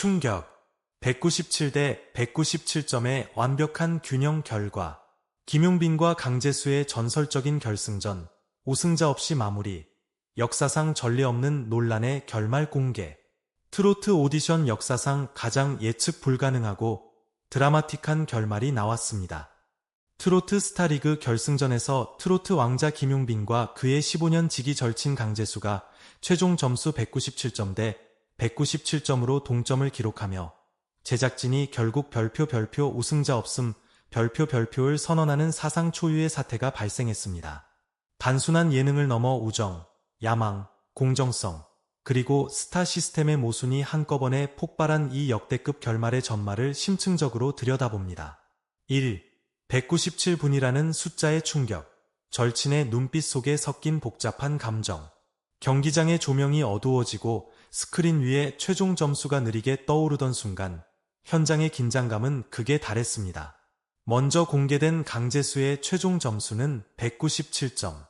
충격. 197대 197점의 완벽한 균형 결과. 김용빈과 강재수의 전설적인 결승전. 우승자 없이 마무리. 역사상 전례 없는 논란의 결말 공개. 트로트 오디션 역사상 가장 예측 불가능하고 드라마틱한 결말이 나왔습니다. 트로트 스타리그 결승전에서 트로트 왕자 김용빈과 그의 15년 지기 절친 강재수가 최종 점수 197점 대 197점으로 동점을 기록하며 제작진이 결국 별표 별표 우승자 없음 별표 별표를 선언하는 사상 초유의 사태가 발생했습니다. 단순한 예능을 넘어 우정, 야망, 공정성, 그리고 스타 시스템의 모순이 한꺼번에 폭발한 이 역대급 결말의 전말을 심층적으로 들여다봅니다. 1. 197분이라는 숫자의 충격, 절친의 눈빛 속에 섞인 복잡한 감정, 경기장의 조명이 어두워지고 스크린 위에 최종 점수가 느리게 떠오르던 순간 현장의 긴장감은 극에 달했습니다. 먼저 공개된 강재수의 최종 점수는 197점.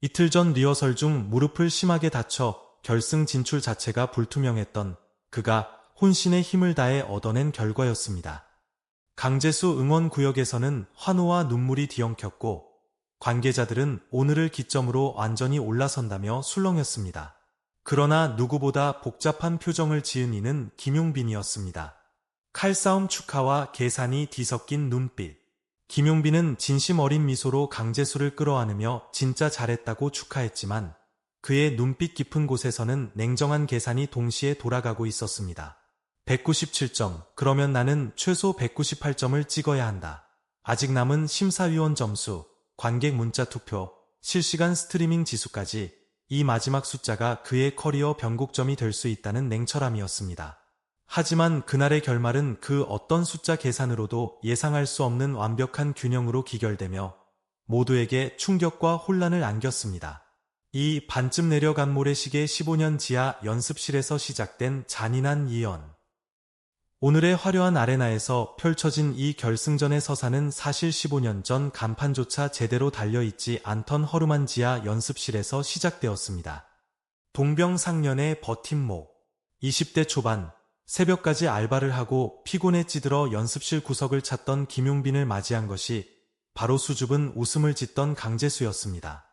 이틀 전 리허설 중 무릎을 심하게 다쳐 결승 진출 자체가 불투명했던 그가 혼신의 힘을 다해 얻어낸 결과였습니다. 강재수 응원 구역에서는 환호와 눈물이 뒤엉켰고 관계자들은 오늘을 기점으로 완전히 올라선다며 술렁였습니다. 그러나 누구보다 복잡한 표정을 지은 이는 김용빈이었습니다. 칼싸움 축하와 계산이 뒤섞인 눈빛. 김용빈은 진심 어린 미소로 강재수를 끌어안으며 진짜 잘했다고 축하했지만 그의 눈빛 깊은 곳에서는 냉정한 계산이 동시에 돌아가고 있었습니다. 197점, 그러면 나는 최소 198점을 찍어야 한다. 아직 남은 심사위원 점수, 관객 문자 투표, 실시간 스트리밍 지수까지 이 마지막 숫자가 그의 커리어 변곡점이 될 수 있다는 냉철함이었습니다. 하지만 그날의 결말은 그 어떤 숫자 계산으로도 예상할 수 없는 완벽한 균형으로 기결되며 모두에게 충격과 혼란을 안겼습니다. 이 반쯤 내려간 모래시계 15년 지하 연습실에서 시작된 잔인한 이연. 오늘의 화려한 아레나에서 펼쳐진 이 결승전의 서사는 사실 15년 전 간판조차 제대로 달려있지 않던 허름한 지하 연습실에서 시작되었습니다. 동병상련의 버팀목 20대 초반 새벽까지 알바를 하고 피곤에 찌들어 연습실 구석을 찾던 김용빈을 맞이한 것이 바로 수줍은 웃음을 짓던 강재수였습니다.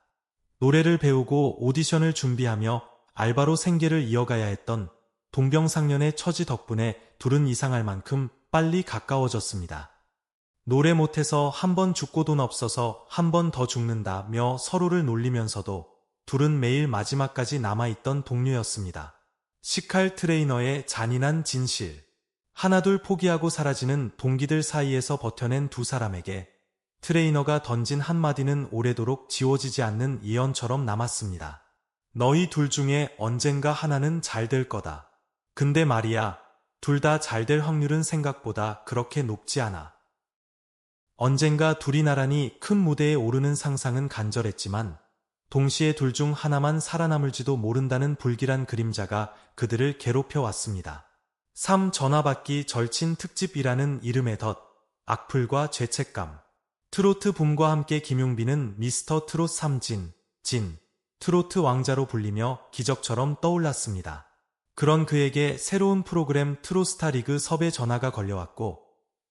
노래를 배우고 오디션을 준비하며 알바로 생계를 이어가야 했던 동병상련의 처지 덕분에 둘은 이상할 만큼 빨리 가까워졌습니다. 노래 못해서 한 번 죽고 돈 없어서 한 번 더 죽는다며 서로를 놀리면서도 둘은 매일 마지막까지 남아있던 동료였습니다. 시칼 트레이너의 잔인한 진실. 하나둘 포기하고 사라지는 동기들 사이에서 버텨낸 두 사람에게 트레이너가 던진 한마디는 오래도록 지워지지 않는 예언처럼 남았습니다. 너희 둘 중에 언젠가 하나는 잘 될 거다. 근데 말이야, 둘 다 잘 될 확률은 생각보다 그렇게 높지 않아. 언젠가 둘이 나란히 큰 무대에 오르는 상상은 간절했지만, 동시에 둘 중 하나만 살아남을지도 모른다는 불길한 그림자가 그들을 괴롭혀 왔습니다. 3. 전화받기 절친 특집이라는 이름의 덧, 악플과 죄책감. 트로트 붐과 함께 김용빈은 미스터 트롯 3진, 진, 트로트 왕자로 불리며 기적처럼 떠올랐습니다. 그런 그에게 새로운 프로그램 트로스타 리그 섭외 전화가 걸려왔고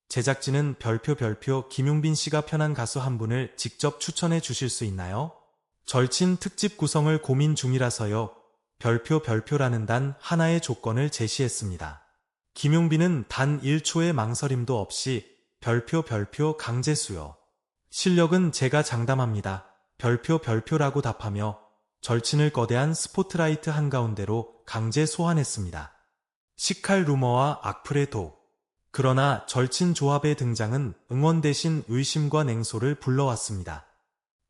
제작진은 별표 별표 김용빈 씨가 편한 가수 한 분을 직접 추천해 주실 수 있나요? 절친 특집 구성을 고민 중이라서요. 별표 별표라는 단 하나의 조건을 제시했습니다. 김용빈은 단 1초의 망설임도 없이 별표 별표 강제수요. 실력은 제가 장담합니다. 별표 별표라고 답하며 절친을 거대한 스포트라이트 한가운데로 강제 소환했습니다. 시칼 루머와 악플의 독. 그러나 절친 조합의 등장은 응원 대신 의심과 냉소를 불러왔습니다.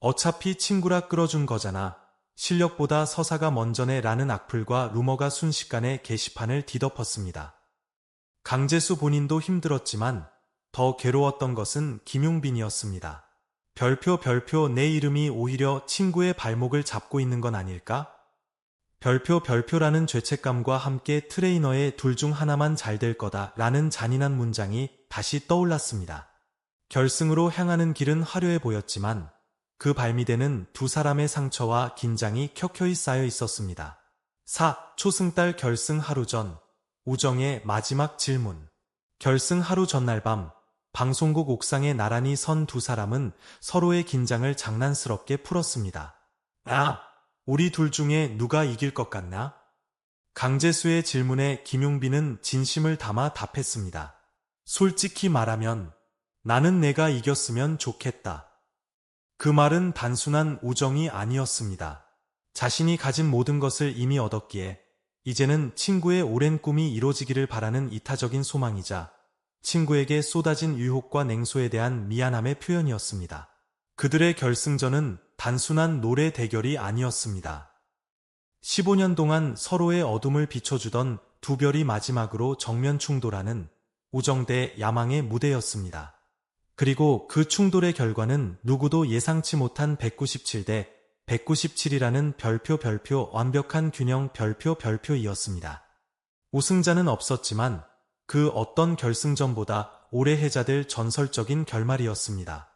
어차피 친구라 끌어준 거잖아. 실력보다 서사가 먼저네 라는 악플과 루머가 순식간에 게시판을 뒤덮었습니다. 강재수 본인도 힘들었지만 더 괴로웠던 것은 김용빈이었습니다. 별표 별표 내 이름이 오히려 친구의 발목을 잡고 있는 건 아닐까? 별표 별표라는 죄책감과 함께 트레이너의 둘 중 하나만 잘 될 거다 라는 잔인한 문장이 다시 떠올랐습니다. 결승으로 향하는 길은 화려해 보였지만 그 발미대는 두 사람의 상처와 긴장이 켜켜이 쌓여 있었습니다. 4. 초승달 결승 하루 전 우정의 마지막 질문. 결승 하루 전날 밤, 방송국 옥상에 나란히 선 두 사람은 서로의 긴장을 장난스럽게 풀었습니다. 아, 우리 둘 중에 누가 이길 것 같나? 강재수의 질문에 김용빈은 진심을 담아 답했습니다. 솔직히 말하면 나는 내가 이겼으면 좋겠다. 그 말은 단순한 우정이 아니었습니다. 자신이 가진 모든 것을 이미 얻었기에 이제는 친구의 오랜 꿈이 이루어지기를 바라는 이타적인 소망이자 친구에게 쏟아진 유혹과 냉소에 대한 미안함의 표현이었습니다. 그들의 결승전은 단순한 노래 대결이 아니었습니다. 15년 동안 서로의 어둠을 비춰주던 두 별이 마지막으로 정면 충돌하는 우정대 야망의 무대였습니다. 그리고 그 충돌의 결과는 누구도 예상치 못한 197대 197이라는 별표 별표 완벽한 균형 별표 별표이었습니다. 우승자는 없었지만 그 어떤 결승전보다 오래 해자될 전설적인 결말이었습니다.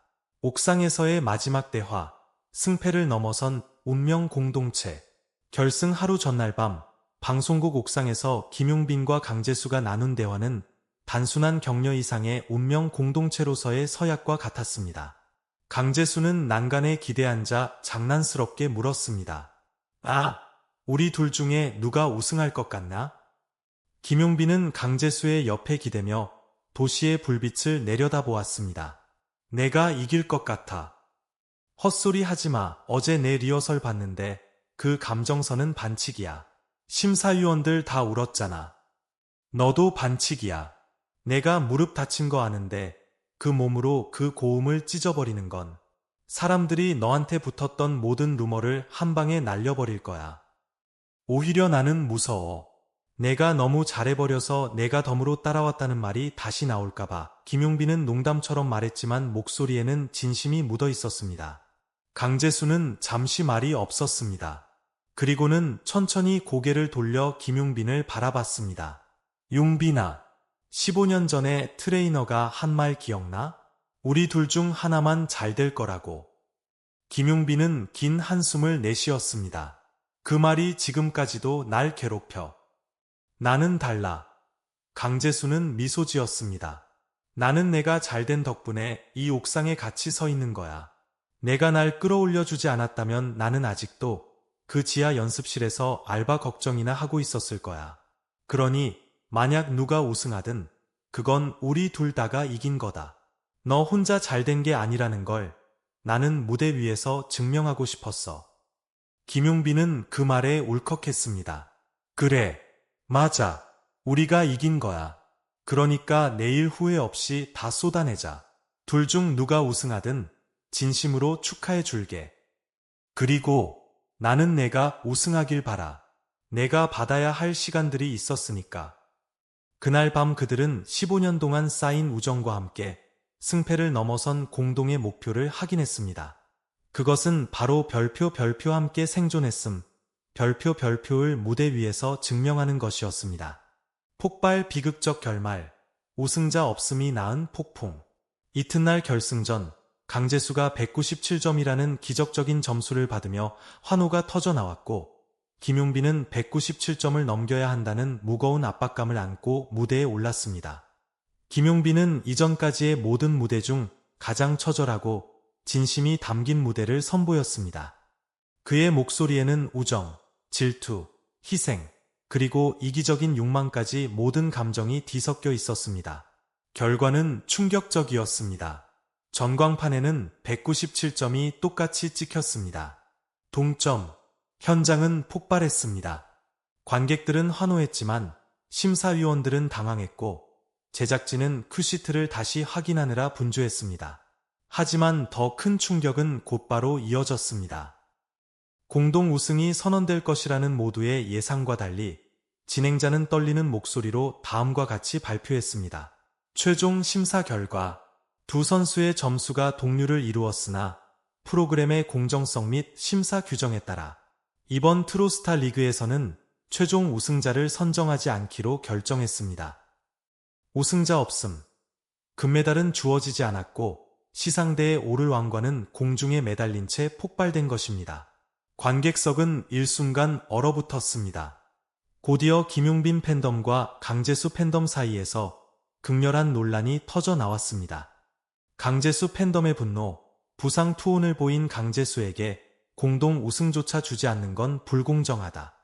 옥상에서의 마지막 대화, 승패를 넘어선 운명 공동체, 결승 하루 전날 밤, 방송국 옥상에서 김용빈과 강재수가 나눈 대화는 단순한 격려 이상의 운명 공동체로서의 서약과 같았습니다. 강재수는 난간에 기대앉아 장난스럽게 물었습니다. 아, 우리 둘 중에 누가 우승할 것 같나? 김용빈은 강재수의 옆에 기대며 도시의 불빛을 내려다보았습니다. 내가 이길 것 같아. 헛소리 하지 마. 어제 내 리허설 봤는데 그 감정선은 반칙이야. 심사위원들 다 울었잖아. 너도 반칙이야. 내가 무릎 다친 거 아는데 그 몸으로 그 고음을 찢어버리는 건 사람들이 너한테 붙었던 모든 루머를 한 방에 날려버릴 거야. 오히려 나는 무서워. 내가 너무 잘해버려서 내가 덤으로 따라왔다는 말이 다시 나올까봐 김용빈은 농담처럼 말했지만 목소리에는 진심이 묻어 있었습니다. 강재수는 잠시 말이 없었습니다. 그리고는 천천히 고개를 돌려 김용빈을 바라봤습니다. 용빈아, 15년 전에 트레이너가 한 말 기억나? 우리 둘 중 하나만 잘 될 거라고. 김용빈은 긴 한숨을 내쉬었습니다. 그 말이 지금까지도 날 괴롭혀. 나는 달라. 강재수는 미소 지었습니다. 나는 내가 잘된 덕분에 이 옥상에 같이 서 있는 거야. 내가 날 끌어올려 주지 않았다면 나는 아직도 그 지하 연습실에서 알바 걱정이나 하고 있었을 거야. 그러니 만약 누가 우승하든 그건 우리 둘 다가 이긴 거다. 너 혼자 잘된 게 아니라는 걸 나는 무대 위에서 증명하고 싶었어. 김용빈은 그 말에 울컥했습니다. 그래, 맞아. 우리가 이긴 거야. 그러니까 내일 후회 없이 다 쏟아내자. 둘 중 누가 우승하든 진심으로 축하해 줄게. 그리고 나는 내가 우승하길 바라. 내가 받아야 할 시간들이 있었으니까. 그날 밤 그들은 15년 동안 쌓인 우정과 함께 승패를 넘어선 공동의 목표를 확인했습니다. 그것은 바로 별표 별표 함께 생존했음, 별표 별표를 무대 위에서 증명하는 것이었습니다. 폭발 비극적 결말, 우승자 없음이 낳은 폭풍. 이튿날 결승전, 강재수가 197점이라는 기적적인 점수를 받으며 환호가 터져 나왔고, 김용빈은 197점을 넘겨야 한다는 무거운 압박감을 안고 무대에 올랐습니다. 김용빈은 이전까지의 모든 무대 중 가장 처절하고 진심이 담긴 무대를 선보였습니다. 그의 목소리에는 우정, 질투, 희생, 그리고 이기적인 욕망까지 모든 감정이 뒤섞여 있었습니다. 결과는 충격적이었습니다. 전광판에는 197점이 똑같이 찍혔습니다. 동점, 현장은 폭발했습니다. 관객들은 환호했지만 심사위원들은 당황했고 제작진은 큐시트를 다시 확인하느라 분주했습니다. 하지만 더 큰 충격은 곧바로 이어졌습니다. 공동 우승이 선언될 것이라는 모두의 예상과 달리 진행자는 떨리는 목소리로 다음과 같이 발표했습니다. 최종 심사 결과 두 선수의 점수가 동률을 이루었으나 프로그램의 공정성 및 심사 규정에 따라 이번 트로스타 리그에서는 최종 우승자를 선정하지 않기로 결정했습니다. 우승자 없음. 금메달은 주어지지 않았고 시상대에 오를 왕관은 공중에 매달린 채 폭발된 것입니다. 관객석은 일순간 얼어붙었습니다. 곧이어 김용빈 팬덤과 강재수 팬덤 사이에서 극렬한 논란이 터져 나왔습니다. 강재수 팬덤의 분노, 부상 투혼을 보인 강재수에게 공동 우승조차 주지 않는 건 불공정하다.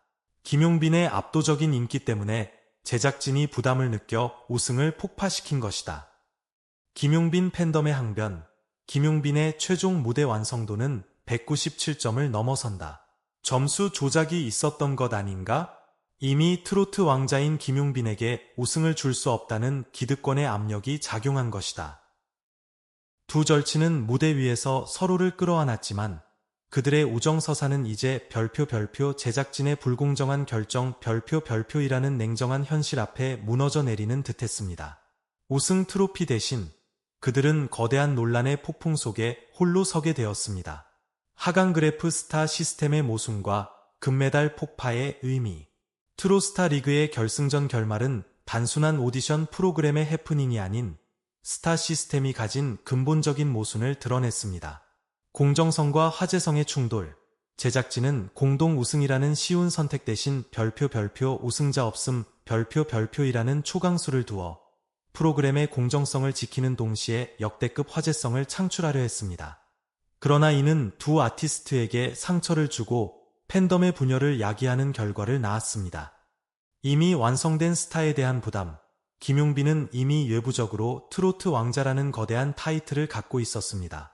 김용빈의 압도적인 인기 때문에 제작진이 부담을 느껴 우승을 폭파시킨 것이다. 김용빈 팬덤의 항변, 김용빈의 최종 무대 완성도는 197점을 넘어선다. 점수 조작이 있었던 것 아닌가? 이미 트로트 왕자인 김용빈에게 우승을 줄 수 없다는 기득권의 압력이 작용한 것이다. 두 절친은 무대 위에서 서로를 끌어안았지만 그들의 우정서사는 이제 별표 별표 제작진의 불공정한 결정 별표 별표이라는 냉정한 현실 앞에 무너져 내리는 듯했습니다. 우승 트로피 대신 그들은 거대한 논란의 폭풍 속에 홀로 서게 되었습니다. 하강 그래프 스타 시스템의 모순과 금메달 폭파의 의미 트로스타 리그의 결승전 결말은 단순한 오디션 프로그램의 해프닝이 아닌 스타 시스템이 가진 근본적인 모순을 드러냈습니다. 공정성과 화제성의 충돌, 제작진은 공동 우승이라는 쉬운 선택 대신 별표 별표 우승자 없음 별표 별표이라는 초강수를 두어 프로그램의 공정성을 지키는 동시에 역대급 화제성을 창출하려 했습니다. 그러나 이는 두 아티스트에게 상처를 주고 팬덤의 분열을 야기하는 결과를 낳았습니다. 이미 완성된 스타에 대한 부담, 김용빈은 이미 외부적으로 트로트 왕자라는 거대한 타이틀을 갖고 있었습니다.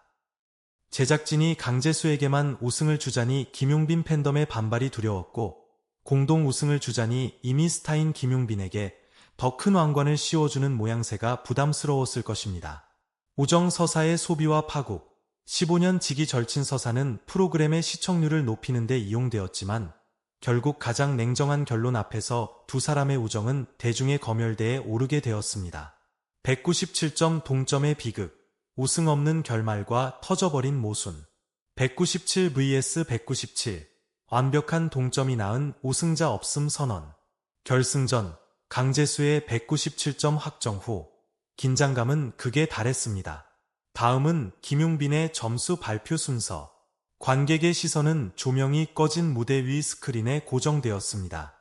제작진이 강재수에게만 우승을 주자니 김용빈 팬덤의 반발이 두려웠고 공동 우승을 주자니 이미 스타인 김용빈에게 더 큰 왕관을 씌워주는 모양새가 부담스러웠을 것입니다. 우정 서사의 소비와 파국 15년 지기 절친 서사는 프로그램의 시청률을 높이는 데 이용되었지만 결국 가장 냉정한 결론 앞에서 두 사람의 우정은 대중의 검열대에 오르게 되었습니다. 197점 동점의 비극 우승 없는 결말과 터져버린 모순. 197 vs 197. 완벽한 동점이 낳은 우승자 없음 선언. 결승전 강재수의 197점 확정 후 긴장감은 극에 달했습니다. 다음은 김용빈의 점수 발표 순서. 관객의 시선은 조명이 꺼진 무대 위 스크린에 고정되었습니다.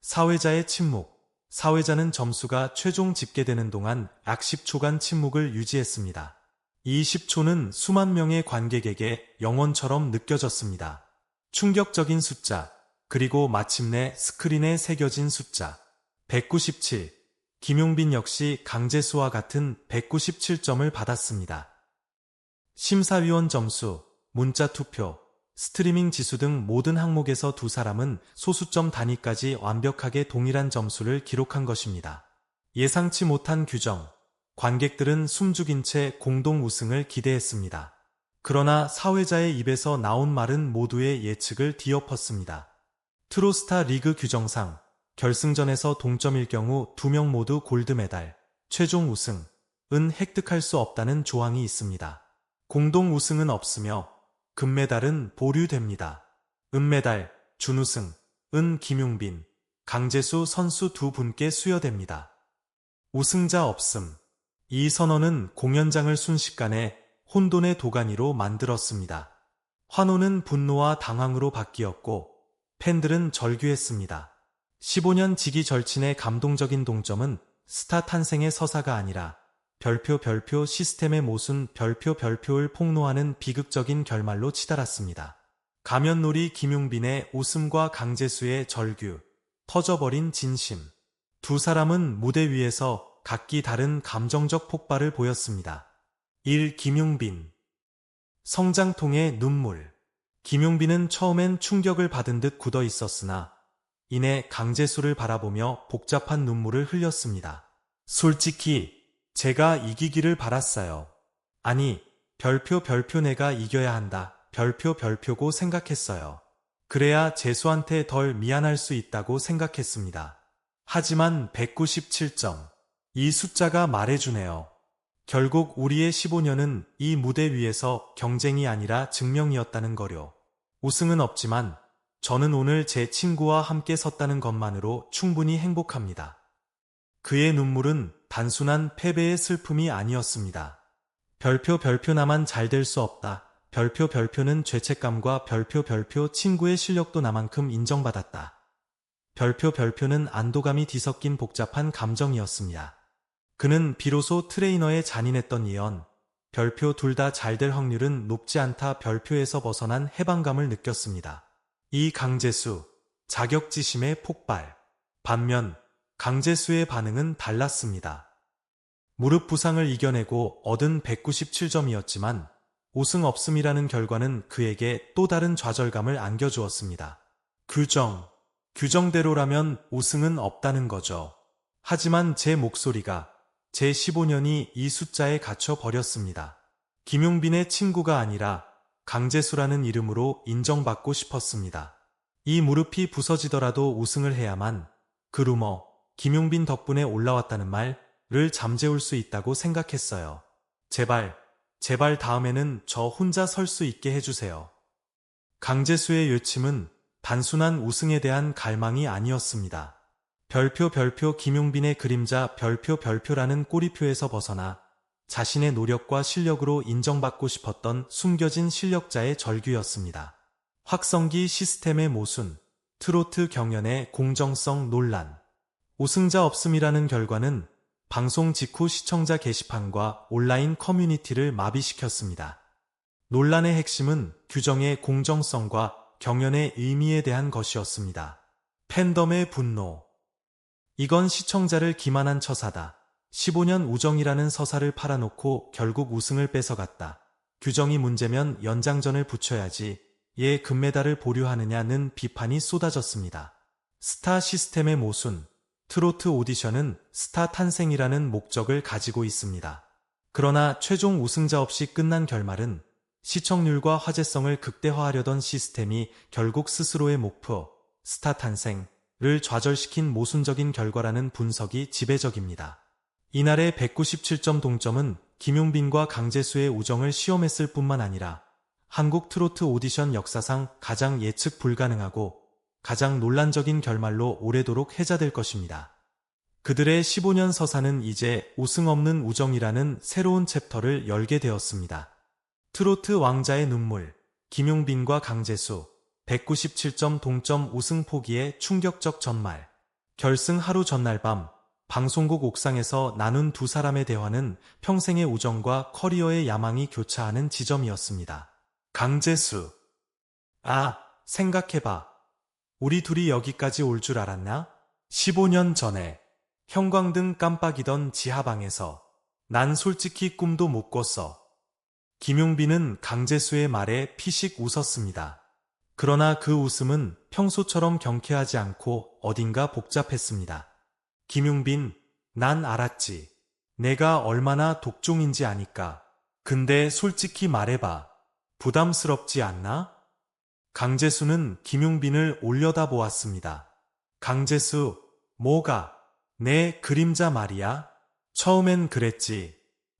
사회자의 침묵. 사회자는 점수가 최종 집계되는 동안 약 10초간 침묵을 유지했습니다. 이 10초는 수만 명의 관객에게 영원처럼 느껴졌습니다. 충격적인 숫자, 그리고 마침내 스크린에 새겨진 숫자. 197. 김용빈 역시 강재수와 같은 197점을 받았습니다. 심사위원 점수, 문자 투표, 스트리밍 지수 등 모든 항목에서 두 사람은 소수점 단위까지 완벽하게 동일한 점수를 기록한 것입니다. 예상치 못한 규정, 관객들은 숨죽인 채 공동 우승을 기대했습니다. 그러나 사회자의 입에서 나온 말은 모두의 예측을 뒤엎었습니다. 트로스타 리그 규정상 결승전에서 동점일 경우 두 명 모두 골드메달, 최종 우승은 획득할 수 없다는 조항이 있습니다. 공동 우승은 없으며 금메달은 보류됩니다. 은메달, 준우승, 은 김용빈, 강재수 선수 두 분께 수여됩니다. 우승자 없음, 이 선언은 공연장을 순식간에 혼돈의 도가니로 만들었습니다. 환호는 분노와 당황으로 바뀌었고 팬들은 절규했습니다. 15년 지기 절친의 감동적인 동점은 스타 탄생의 서사가 아니라 별표 별표 시스템의 모순 별표 별표를 폭로하는 비극적인 결말로 치달았습니다. 가면놀이 김용빈의 웃음과 강재수의 절규, 터져버린 진심. 두 사람은 무대 위에서 각기 다른 감정적 폭발을 보였습니다. 1. 김용빈 성장통의 눈물 김용빈은 처음엔 충격을 받은 듯 굳어 있었으나 이내 강재수를 바라보며 복잡한 눈물을 흘렸습니다. 솔직히 제가 이기기를 바랐어요. 아니, 별표 별표 내가 이겨야 한다. 별표 별표고 생각했어요. 그래야 재수한테 덜 미안할 수 있다고 생각했습니다. 하지만 197점. 이 숫자가 말해주네요. 결국 우리의 15년은 이 무대 위에서 경쟁이 아니라 증명이었다는 거려. 우승은 없지만 저는 오늘 제 친구와 함께 섰다는 것만으로 충분히 행복합니다. 그의 눈물은 단순한 패배의 슬픔이 아니었습니다. 별표 별표 나만 잘 될 수 없다. 별표 별표는 죄책감과 별표 별표 친구의 실력도 나만큼 인정받았다. 별표 별표는 안도감이 뒤섞인 복잡한 감정이었습니다. 그는 비로소 트레이너에 잔인했던 예언, 별표 둘 다 잘 될 확률은 높지 않다 별표에서 벗어난 해방감을 느꼈습니다. 이 강재수, 자격지심의 폭발. 반면 강재수의 반응은 달랐습니다. 무릎 부상을 이겨내고 얻은 197점이었지만 우승 없음이라는 결과는 그에게 또 다른 좌절감을 안겨주었습니다. 규정, 규정대로라면 우승은 없다는 거죠. 하지만 제 목소리가 제 15년이 이 숫자에 갇혀 버렸습니다. 김용빈의 친구가 아니라 강재수라는 이름으로 인정받고 싶었습니다. 이 무릎이 부서지더라도 우승을 해야만 그 루머, 김용빈 덕분에 올라왔다는 말을 잠재울 수 있다고 생각했어요. 제발, 제발 다음에는 저 혼자 설 수 있게 해주세요. 강재수의 요침은 단순한 우승에 대한 갈망이 아니었습니다. 별표 별표 김용빈의 그림자 별표 별표라는 꼬리표에서 벗어나 자신의 노력과 실력으로 인정받고 싶었던 숨겨진 실력자의 절규였습니다. 확성기 시스템의 모순, 트로트 경연의 공정성 논란, 우승자 없음이라는 결과는 방송 직후 시청자 게시판과 온라인 커뮤니티를 마비시켰습니다. 논란의 핵심은 규정의 공정성과 경연의 의미에 대한 것이었습니다. 팬덤의 분노. 이건 시청자를 기만한 처사다. 15년 우정이라는 서사를 팔아놓고 결국 우승을 뺏어갔다. 규정이 문제면 연장전을 붙여야지. 얘 금메달을 보류하느냐는 비판이 쏟아졌습니다. 스타 시스템의 모순, 트로트 오디션은 스타 탄생이라는 목적을 가지고 있습니다. 그러나 최종 우승자 없이 끝난 결말은 시청률과 화제성을 극대화하려던 시스템이 결국 스스로의 목표, 스타 탄생을 좌절시킨 모순적인 결과라는 분석이 지배적입니다. 이날의 197점 동점은 김용빈과 강재수의 우정을 시험했을 뿐만 아니라 한국 트로트 오디션 역사상 가장 예측 불가능하고 가장 논란적인 결말로 오래도록 해자될 것입니다. 그들의 15년 서사는 이제 우승 없는 우정이라는 새로운 챕터를 열게 되었습니다. 트로트 왕자의 눈물, 김용빈과 강재수, 197점 동점 우승 포기의 충격적 전말. 결승 하루 전날 밤, 방송국 옥상에서 나눈 두 사람의 대화는 평생의 우정과 커리어의 야망이 교차하는 지점이었습니다. 강재수. 아, 생각해봐. 우리 둘이 여기까지 올 줄 알았나? 15년 전에 형광등 깜빡이던 지하방에서 난 솔직히 꿈도 못 꿨어. 김용빈은 강재수의 말에 피식 웃었습니다. 그러나 그 웃음은 평소처럼 경쾌하지 않고 어딘가 복잡했습니다. 김용빈, 난 알았지. 내가 얼마나 독종인지 아니까. 근데 솔직히 말해봐. 부담스럽지 않나? 강재수는 김용빈을 올려다 보았습니다. 강재수, 뭐가? 내 그림자 말이야? 처음엔 그랬지.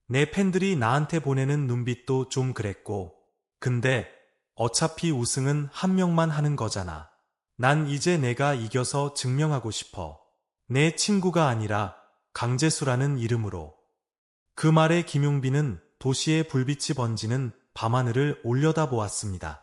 내 팬들이 나한테 보내는 눈빛도 좀 그랬고. 근데 어차피 우승은 한 명만 하는 거잖아. 난 이제 내가 이겨서 증명하고 싶어. 내 친구가 아니라 강재수라는 이름으로. 그 말에 김용빈은 도시의 불빛이 번지는 밤하늘을 올려다 보았습니다.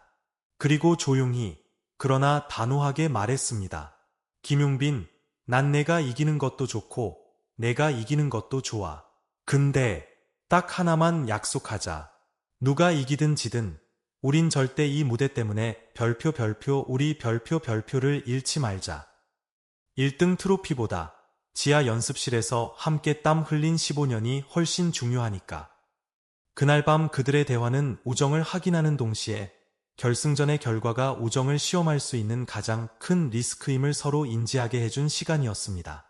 그리고 조용히 그러나 단호하게 말했습니다. 김용빈, 난 내가 이기는 것도 좋고 내가 이기는 것도 좋아. 근데 딱 하나만 약속하자. 누가 이기든 지든 우린 절대 이 무대 때문에 별표 별표 우리 별표 별표를 잃지 말자. 1등 트로피보다 지하 연습실에서 함께 땀 흘린 15년이 훨씬 중요하니까. 그날 밤 그들의 대화는 우정을 확인하는 동시에 결승전의 결과가 우정을 시험할 수 있는 가장 큰 리스크임을 서로 인지하게 해준 시간이었습니다.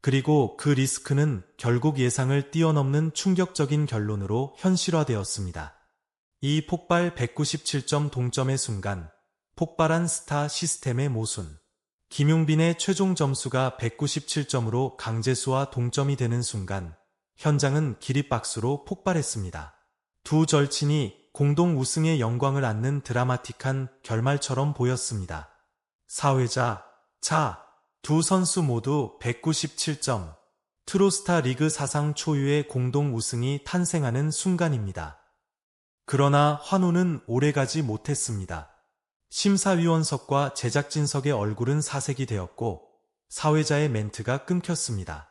그리고 그 리스크는 결국 예상을 뛰어넘는 충격적인 결론으로 현실화되었습니다. 이 폭발 197점 동점의 순간, 폭발한 스타 시스템의 모순. 김용빈의 최종 점수가 197점으로 강재수와 동점이 되는 순간, 현장은 기립박수로 폭발했습니다. 두 절친이 공동 우승의 영광을 안는 드라마틱한 결말처럼 보였습니다. 사회자, 자, 두 선수 모두 197점. 트로스타 리그 사상 초유의 공동 우승이 탄생하는 순간입니다. 그러나 환호는 오래가지 못했습니다. 심사위원석과 제작진석의 얼굴은 사색이 되었고 사회자의 멘트가 끊겼습니다.